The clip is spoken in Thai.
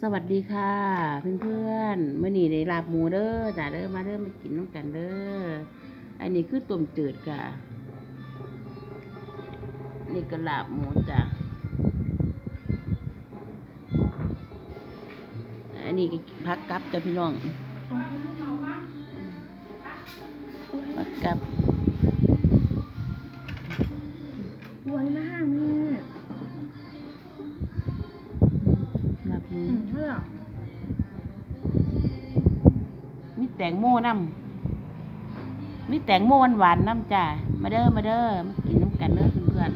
สวัสดีค่ะ เพื่อนๆเมื่อนี้ได้ลาบหมูเด้อจ้าเด้อมาเด้อมากินน้ำกันเด้ออันนี้คือต้มจืดค่ะ นี่ก็ลาบหมูจ้ะอันนี้ก็พักกับจ้ะพี่น้องพักกับสวยมากนี่ล เพื่อมีแตงโมน้ำมีแตงโมหวานๆน้ำจ้ามาเด้อมาเด้อมากินน้ำกันเด้อเพื่อน